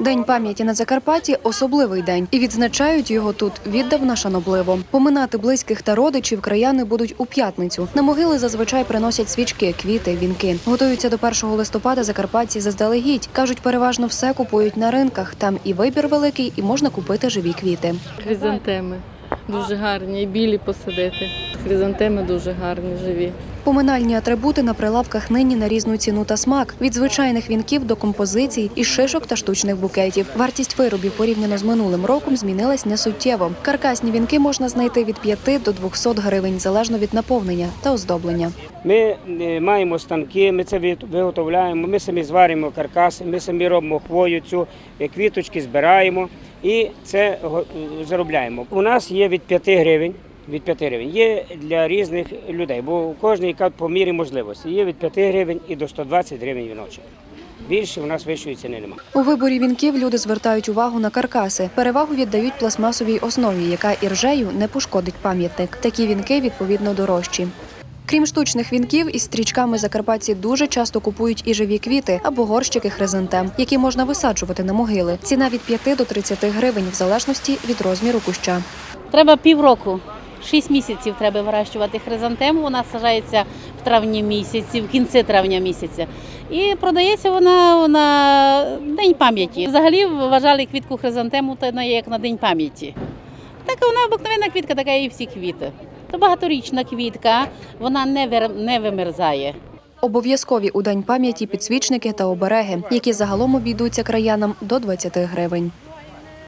День пам'яті на Закарпатті особливий день, і відзначають його тут віддавна шанобливо. Поминати близьких та родичів краяни будуть у п'ятницю. На могили зазвичай приносять свічки, квіти, вінки. Готуються до 1 листопада закарпатці заздалегідь. кажуть, переважно все купують на ринках. Там і вибір великий, і можна купити живі квіти. Хризантеми дуже гарні, і білі посадити. Хризантеми дуже гарні, живі. Поминальні атрибути на прилавках нині на різну ціну та смак від звичайних вінків до композицій і шишок та штучних букетів. Вартість виробів порівняно з минулим роком змінилась несуттєво. Каркасні вінки можна знайти від 5 до 200 гривень залежно від наповнення та оздоблення. Ми е, маємо станки, ми це виготовляємо, ми самі зваримо каркаси, ми самі робимо хвою цю, е, квіточки збираємо і це заробляємо. У нас є від 5 гривень. Від 5 гривень є для різних людей, бо кожної по мірі можливості. Є від 5 гривень і до 120 гривень віночок. Більше у нас вищої ціни немає. У виборі вінків люди звертають увагу на каркаси. Перевагу віддають пластмасовій основі, яка іржею не пошкодить пам'ятник. Такі вінки відповідно дорожчі. Крім штучних вінків, із стрічками закарпатці дуже часто купують і живі квіти або горщики хризантем, які можна висаджувати на могили. Ціна від 5 до 30 гривень в залежності від розміру куща. Треба півроку. Шість місяців треба вирощувати хризантему. Вона саджається в травні місяці, в кінці травня місяця. І продається вона на День пам'яті. Взагалі вважали квітку хризантему як на День пам'яті. Така вона обикновенна квітка, така і всі квіти. То багаторічна квітка, вона не, вимерзає. Обов'язкові у день пам'яті підсвічники та обереги, які загалом обійдуться краянам до 20 гривень.